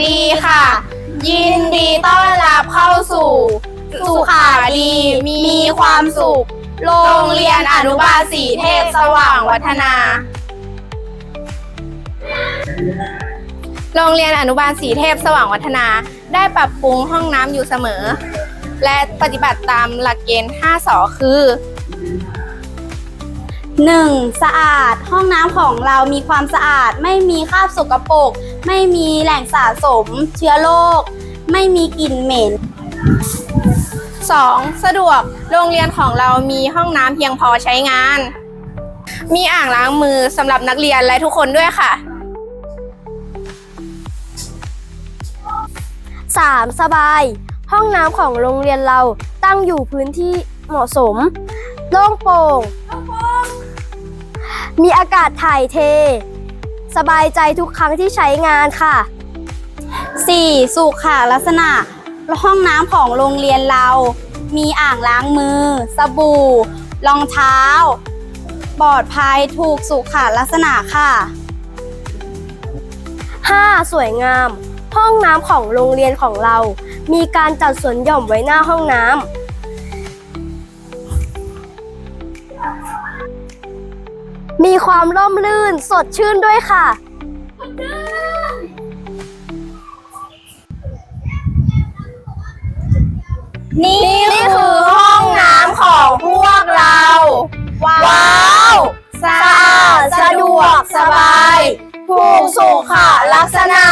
ดีค่ะ ยินดีต้อนรับเข้าสู่ สุขาดีมีความสุข โรงเรียนอนุบาลสีเทพสว่างวัฒนา โรงเรียนอนุบาลสีเทพสว่างวัฒนา ได้ปรับปรุงห้องน้ำอยู่เสมอ และปฏิบัติตามหลักเกณฑ์ 5สอคือ 1. สะอาดห้องน้ำของเรามีความสะอาด ไม่มีคราบสกปรกไม่มีแหล่งสะสม เชื้อโรคไม่มีกลิ่นเหม็น 2. สะดวกโรงเรียนของเรามีห้องน้ำเพียงพอใช้งาน มีอ่างล้างมือสำหรับนักเรียนและทุกคนด้วยค่ะ 3. สบาย ห้องน้ำของโรงเรียนเราตั้งอยู่พื้นที่เหมาะสม โล่งโปร่ง มีอากาศถ่ายเท สบายใจทุกครั้งที่ใช้งานค่ะ 4. สุขลักษณะ ห้องน้ำของโรงเรียนเรา มีอ่างล้างมือ สบู่ รองเท้า ปลอดภัยถูกสุขลักษณะค่ะ 5. สวยงาม ห้องน้ำของโรงเรียนของเรา มีการจัดสวนหย่อมไว้หน้าห้องน้ำ มีความร่มรื่นสดชื่นด้วยค่ะนี่คือห้องน้ำของพวกเรา ว้าวสะอาดสะดวกสบาย ถูกสุขลักษณะ